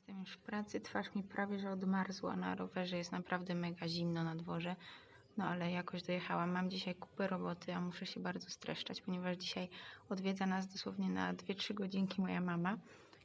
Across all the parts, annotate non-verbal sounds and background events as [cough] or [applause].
Jestem już w pracy, twarz mi prawie że odmarzła na rowerze, jest naprawdę mega zimno na dworze. No ale jakoś dojechałam. Mam dzisiaj kupę roboty, a muszę się bardzo streszczać, ponieważ dzisiaj odwiedza nas dosłownie na 2-3 godzinki moja mama,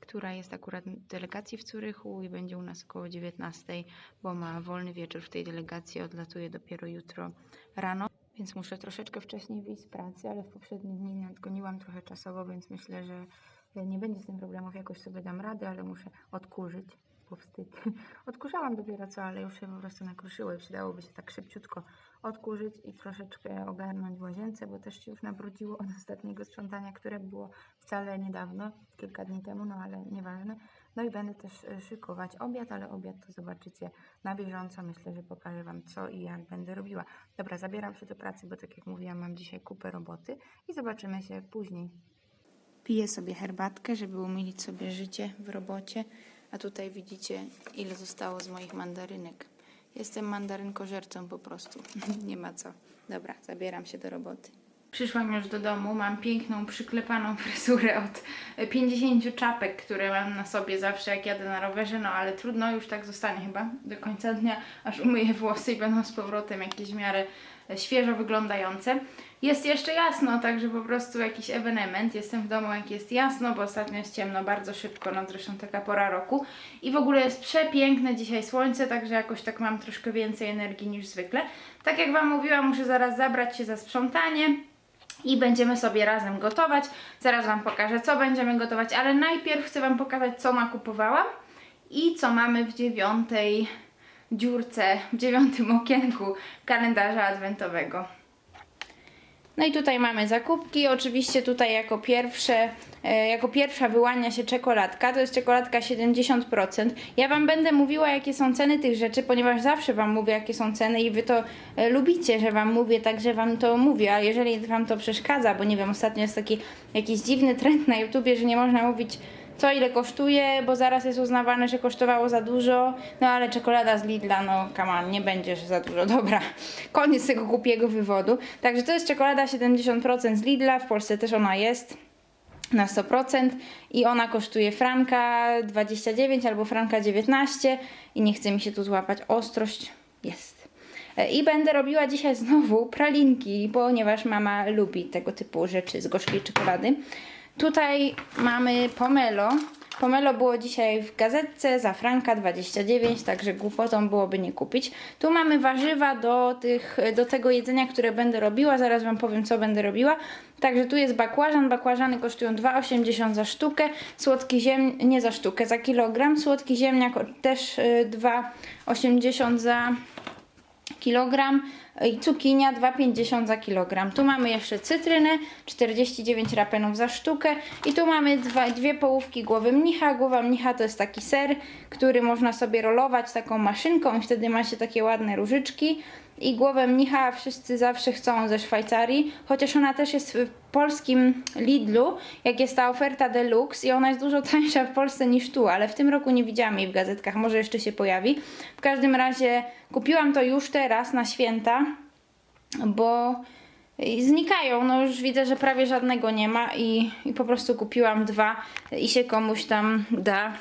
która jest akurat w delegacji w Curychu i będzie u nas około 19, bo ma wolny wieczór w tej delegacji, odlatuje dopiero jutro rano. Więc muszę troszeczkę wcześniej wyjść z pracy, ale w poprzednie dni nadgoniłam trochę czasowo, więc myślę, że nie będzie z tym problemów, jakoś sobie dam radę, ale muszę odkurzyć, bo wstyd. [laughs] Odkurzałam dopiero co, ale już się po prostu nakruszyło i przydałoby się tak szybciutko odkurzyć i troszeczkę ogarnąć w łazience, bo też się już nabrudziło od ostatniego sprzątania, które było wcale niedawno, kilka dni temu, no ale nieważne. No i będę też e, szykować obiad, ale obiad to zobaczycie na bieżąco. Myślę, że pokażę Wam co i jak będę robiła. Dobra, zabieram się do pracy, bo tak jak mówiłam, mam dzisiaj kupę roboty i zobaczymy się później. Piję sobie herbatkę, żeby umilić sobie życie w robocie, a tutaj widzicie, ile zostało z moich mandarynek. Jestem mandarynkożercą po prostu. [laughs] Nie ma co. Dobra, zabieram się do roboty. Przyszłam już do domu, mam piękną, przyklepaną [laughs] fryzurę od 50 czapek, które mam na sobie zawsze jak jadę na rowerze, no ale trudno, już tak zostanie chyba do końca dnia, aż umyję włosy i będą z powrotem jakieś w miarę świeżo wyglądające. Jest jeszcze jasno, także po prostu jakiś ewenement. Jestem w domu jak jest jasno, bo ostatnio jest ciemno bardzo szybko, no zresztą taka pora roku. I w ogóle jest przepiękne dzisiaj słońce, także jakoś tak mam troszkę więcej energii niż zwykle. Tak jak Wam mówiłam, muszę zaraz zabrać się za sprzątanie i będziemy sobie razem gotować. Zaraz Wam pokażę, co będziemy gotować, ale najpierw chcę Wam pokazać, co nakupowałam i co mamy w dziewiątej dziurce, w dziewiątym okienku kalendarza adwentowego. No i tutaj mamy zakupki. Oczywiście tutaj jako pierwsze, e, jako pierwsza wyłania się czekoladka. To jest czekoladka 70%. Ja Wam będę mówiła jakie są ceny tych rzeczy, ponieważ zawsze Wam mówię jakie są ceny i Wy to e, lubicie, że Wam mówię, także Wam to mówię. A jeżeli Wam to przeszkadza, bo nie wiem, ostatnio jest taki jakiś dziwny trend na YouTubie, że nie można mówić co ile kosztuje, bo zaraz jest uznawane, że kosztowało za dużo. No ale czekolada z Lidla, no come on, nie będzie za dużo. Dobra, [laughs] koniec tego głupiego wywodu. Także to jest czekolada 70% z Lidla, w Polsce też ona jest na 100% i ona kosztuje franka 29 albo franka 19 i nie chce mi się tu złapać ostrość. Jest. E, I będę robiła dzisiaj znowu pralinki, ponieważ mama lubi tego typu rzeczy z gorzkiej czekolady. Tutaj mamy pomelo. Pomelo było dzisiaj w gazetce za franka 29, także głupotą byłoby nie kupić. Tu mamy warzywa do, tych, do tego jedzenia, które będę robiła. Zaraz Wam powiem, co będę robiła. Także tu jest bakłażan. Bakłażany kosztują 2,80 za sztukę. Słodki ziem... nie za sztukę, za kilogram. Słodki ziemniak też y, 2,80 za kilogram i cukinia 2,50 za kilogram. Tu mamy jeszcze cytrynę, 49 rapenów za sztukę i tu mamy dwa, dwie połówki głowy mnicha. Głowa mnicha to jest taki ser, który można sobie rolować taką maszynką i wtedy ma się takie ładne różyczki. I głowę mnicha wszyscy zawsze chcą ze Szwajcarii, chociaż ona też jest w polskim Lidlu, jak jest ta oferta deluxe i ona jest dużo tańsza w Polsce niż tu, ale w tym roku nie widziałam jej w gazetkach, może jeszcze się pojawi. W każdym razie kupiłam to już teraz na święta, bo znikają, no już widzę, że prawie żadnego nie ma i, i po prostu kupiłam dwa i się komuś tam da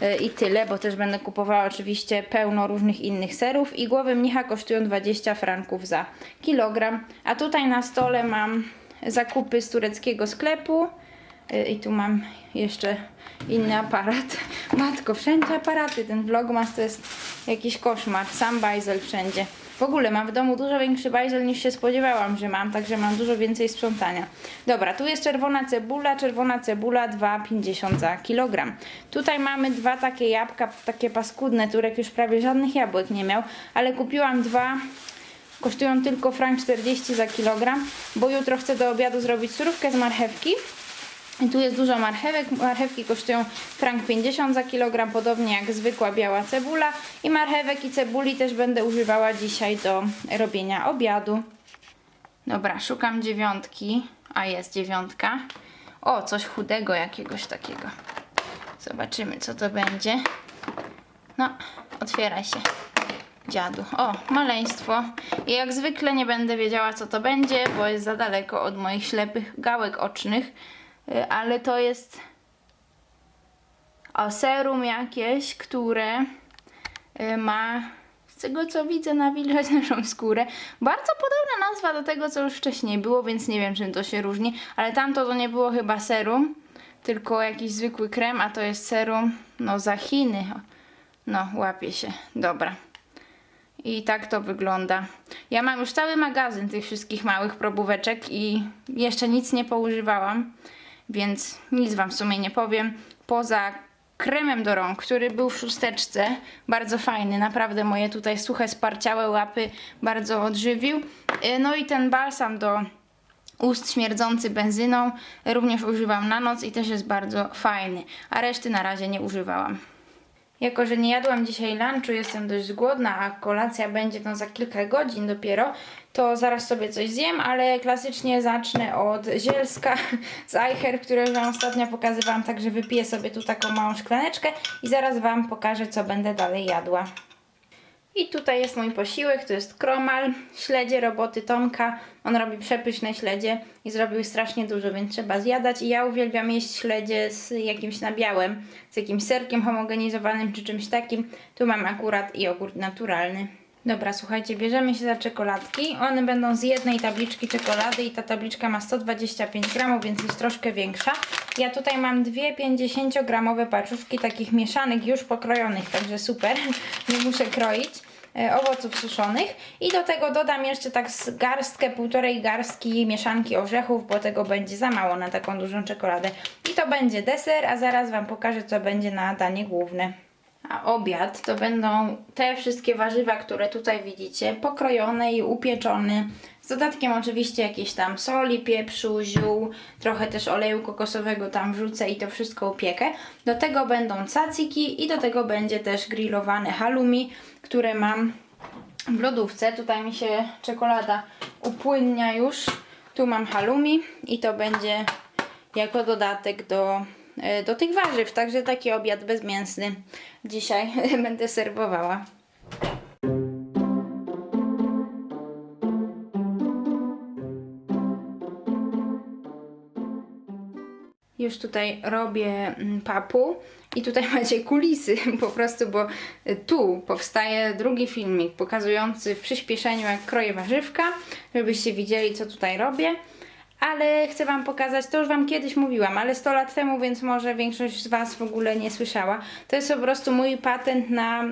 e, i tyle, bo też będę kupowała oczywiście pełno różnych innych serów i głowy mnicha kosztują 20 franków za kilogram, a tutaj na stole mam zakupy z tureckiego sklepu e, i tu mam jeszcze inny aparat. [laughs] Matko, wszędzie aparaty, ten vlogmas to jest jakiś koszmar, sam bajzel wszędzie. W ogóle mam w domu dużo większy bajzel niż się spodziewałam, że mam, także mam dużo więcej sprzątania. Dobra, tu jest czerwona cebula, czerwona cebula 2,50 za kilogram. Tutaj mamy dwa takie jabłka, takie paskudne, Turek już prawie żadnych jabłek nie miał, ale kupiłam dwa kosztują tylko frank 40 za kilogram, bo jutro chcę do obiadu zrobić surówkę z marchewki. I tu jest dużo marchewek. Marchewki kosztują frank 50 za kilogram, podobnie jak zwykła biała cebula. I marchewek i cebuli też będę używała dzisiaj do robienia obiadu. Dobra, szukam dziewiątki. A jest dziewiątka. O, coś chudego jakiegoś takiego. Zobaczymy, co to będzie. No, otwieraj się dziadu. O, maleństwo. I jak zwykle nie będę wiedziała, co to będzie, bo jest za daleko od moich ślepych gałek ocznych. Y, Ale to jest o serum jakieś, które y, ma z tego co widzę nawilżać naszą skórę. Bardzo podobna nazwa do tego co już wcześniej było, więc nie wiem czym to się różni, ale tamto to nie było chyba serum, tylko jakiś zwykły krem, a to jest serum no za Chiny. No, łapie się. Dobra. I tak to wygląda. Ja mam już cały magazyn tych wszystkich małych probóweczek i jeszcze nic nie poużywałam, więc nic Wam w sumie nie powiem. Poza kremem do rąk, który był w szósteczce, bardzo fajny, naprawdę moje tutaj suche, sparciałe łapy bardzo odżywił. Y, No i ten balsam do ust śmierdzący benzyną również używam na noc i też jest bardzo fajny, a reszty na razie nie używałam. Jako, że nie jadłam dzisiaj lunchu, jestem dość głodna, a kolacja będzie no za kilka godzin dopiero, to zaraz sobie coś zjem, ale klasycznie zacznę od zielska [laughs] z Eicher, które Wam ostatnio pokazywałam, także wypiję sobie tu taką małą szklaneczkę i zaraz Wam pokażę, co będę dalej jadła. I tutaj jest mój posiłek, to jest kromal, śledzie roboty Tomka. On robi przepyszne śledzie i zrobił strasznie dużo, więc trzeba zjadać. I ja uwielbiam jeść śledzie z jakimś nabiałem, z jakimś serkiem homogenizowanym czy czymś takim. Tu mam akurat jogurt naturalny. Dobra, słuchajcie, bierzemy się za czekoladki. One będą z jednej tabliczki czekolady i ta tabliczka ma 125 gramów, więc jest troszkę większa. Ja tutaj mam dwie 50-gramowe paczuszki takich mieszanych, już pokrojonych, także super. [laughs] Nie muszę kroić e, owoców suszonych i do tego dodam jeszcze tak z garstkę, półtorej garstki mieszanki orzechów, bo tego będzie za mało na taką dużą czekoladę. I to będzie deser, a zaraz Wam pokażę co będzie na danie główne. A obiad to będą te wszystkie warzywa, które tutaj widzicie, pokrojone i upieczone. Z dodatkiem oczywiście jakieś tam soli, pieprzu, ziół, trochę też oleju kokosowego tam wrzucę i to wszystko upiekę. Do tego będą caciki i do tego będzie też grillowane halloumi, które mam w lodówce. Tutaj mi się czekolada upłynnia już. Tu mam halloumi i to będzie jako dodatek do, do tych warzyw. Także taki obiad bezmięsny dzisiaj [laughs] będę serwowała. Już tutaj robię mm, papu i tutaj [laughs] macie kulisy [laughs] po prostu, bo y, tu powstaje drugi filmik pokazujący w przyspieszeniu jak kroję warzywka, żebyście widzieli co tutaj robię. Ale chcę Wam pokazać, to już Wam kiedyś mówiłam, ale 100 lat temu, więc może większość z Was w ogóle nie słyszała. To jest po prostu mój patent na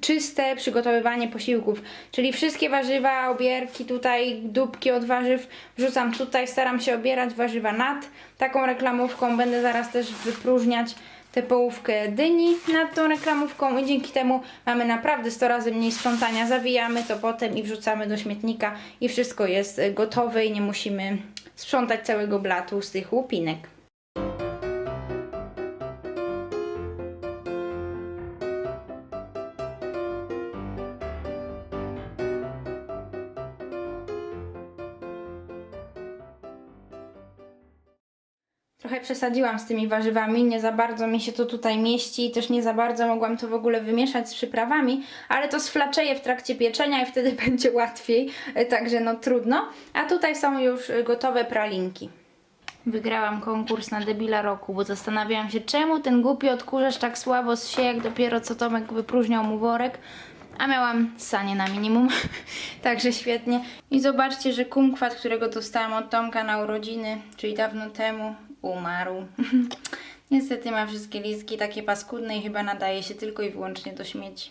czyste przygotowywanie posiłków, czyli wszystkie warzywa, obierki tutaj, dupki od warzyw wrzucam tutaj, staram się obierać warzywa nad taką reklamówką, będę zaraz też wypróżniać tę połówkę dyni nad tą reklamówką i dzięki temu mamy naprawdę 100 razy mniej sprzątania, zawijamy to potem i wrzucamy do śmietnika i wszystko jest gotowe i nie musimy sprzątać całego blatu z tych łupinek. Trochę przesadziłam z tymi warzywami, nie za bardzo mi się to tutaj mieści i też nie za bardzo mogłam to w ogóle wymieszać z przyprawami, ale to sflaczeję w trakcie pieczenia i wtedy [laughs] będzie łatwiej, e, także no trudno. A tutaj są już e, gotowe pralinki. Wygrałam konkurs na debila roku, bo zastanawiałam się, czemu ten głupi odkurzacz tak słabo się, jak dopiero co Tomek wypróżniał mu worek. A miałam sanie na minimum, [laughs] także świetnie. I zobaczcie, że kumkwat, którego dostałam od Tomka na urodziny, czyli dawno temu, umarł. [laughs] Niestety ma wszystkie listki takie paskudne i chyba nadaje się tylko i wyłącznie do śmieci.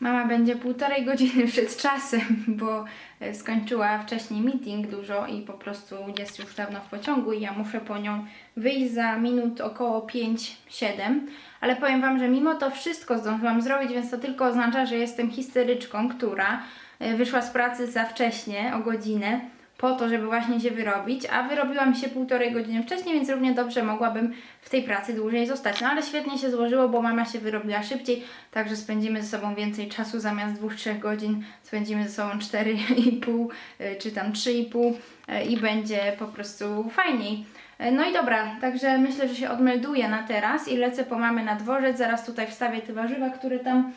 Mama będzie półtorej godziny [laughs] przed czasem, bo e, skończyła wcześniej meeting dużo i po prostu jest już dawno w pociągu i ja muszę po nią wyjść za minut około 5-7. Ale powiem Wam, że mimo to wszystko zdążyłam zrobić, więc to tylko oznacza, że jestem histeryczką, która e, wyszła z pracy za wcześnie o godzinę po to, żeby właśnie się wyrobić, a wyrobiłam się półtorej godziny wcześniej, więc równie dobrze mogłabym w tej pracy dłużej zostać. No ale świetnie się złożyło, bo mama się wyrobiła szybciej, także spędzimy ze sobą więcej czasu zamiast 2-3 godzin, spędzimy ze sobą 4,5 y, czy tam 3,5 y, i będzie po prostu fajniej. Y, No i dobra, także myślę, że się odmelduję na teraz i lecę po mamy na dworzec. Zaraz tutaj wstawię te warzywa, które tam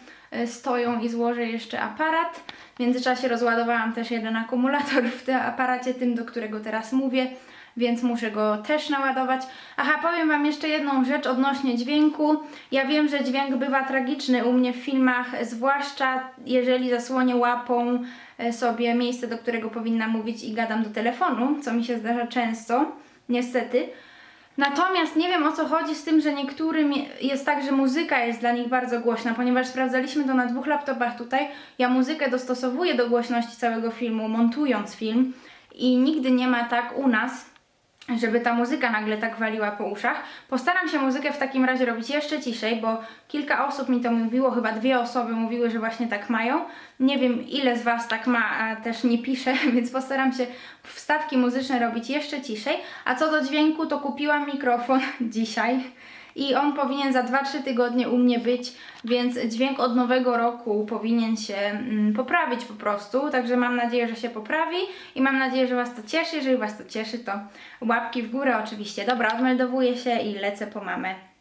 stoją i złożę jeszcze aparat. W międzyczasie rozładowałam też jeden akumulator w tym aparacie, tym do którego teraz mówię. więc muszę go też naładować. Aha, powiem Wam jeszcze jedną rzecz odnośnie dźwięku. Ja wiem, że dźwięk bywa tragiczny u mnie w filmach, zwłaszcza jeżeli zasłonię łapą e, sobie miejsce, do którego powinna mówić i gadam do telefonu, co mi się zdarza często, niestety. Natomiast nie wiem o co chodzi z tym, że niektórym jest tak, że muzyka jest dla nich bardzo głośna, ponieważ sprawdzaliśmy to na dwóch laptopach tutaj. Ja muzykę dostosowuję do głośności całego filmu, montując film i nigdy nie ma tak u nas, żeby ta muzyka nagle tak waliła po uszach. Postaram się muzykę w takim razie robić jeszcze ciszej, bo kilka osób mi to mówiło, chyba dwie osoby mówiły, że właśnie tak mają. Nie wiem ile z Was tak ma, a też nie piszę, [laughs] więc postaram się wstawki muzyczne robić jeszcze ciszej. A co do dźwięku, to kupiłam mikrofon [laughs] dzisiaj i on powinien za 2-3 tygodnie u mnie być, więc dźwięk od nowego roku powinien się mm, poprawić po prostu, także mam nadzieję, że się poprawi i mam nadzieję, że Was to cieszy, jeżeli Was to cieszy, to łapki w górę oczywiście. Dobra, odmeldowuję się i lecę po mamę.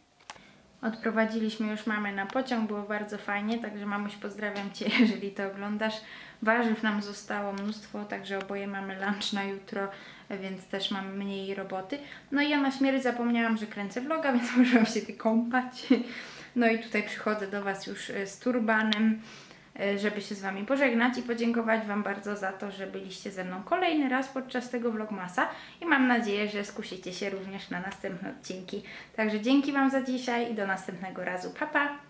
Odprowadziliśmy już mamę na pociąg, było bardzo fajnie, także mamuś pozdrawiam Cię, [laughs] jeżeli to oglądasz. Warzyw nam zostało mnóstwo, także oboje mamy lunch na jutro, więc też mam mniej roboty. No i ja na śmierć zapomniałam, że kręcę vloga, [laughs] więc muszę się wykąpać. No i tutaj przychodzę do Was już e, z turbanem, żeby się z Wami pożegnać i podziękować Wam bardzo za to, że byliście ze mną kolejny raz podczas tego vlogmasa i mam nadzieję, że skusicie się również na następne odcinki. Także dzięki Wam za dzisiaj i do następnego razu. Pa, pa!